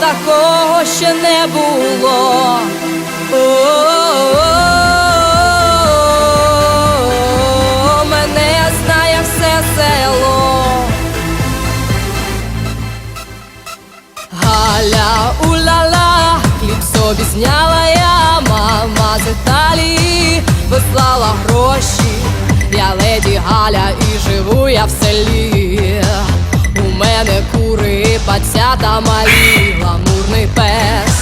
Такого ще не було. Хліб собі зняла я, мама з Італії вислала гроші. Я леді Галя і живу я в селі. У мене кури, пацята малі, гламурний пес.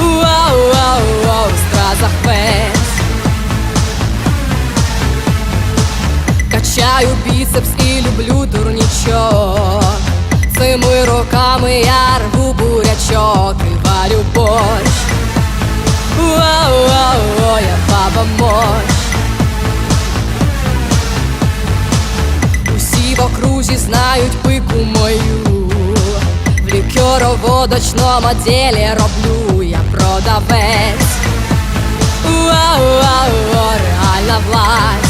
Вау, вау, вау, в стразах весь. Качаю біцепс і люблю дурнічок. Цими роками я рву окрузі знають пику мою. В лікероводочному ділі роблю я продавець. Вау, вау, вау, реальна власть.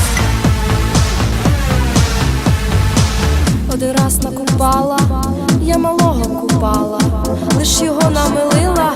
Один раз накупала, я малого купала, лиш його намилила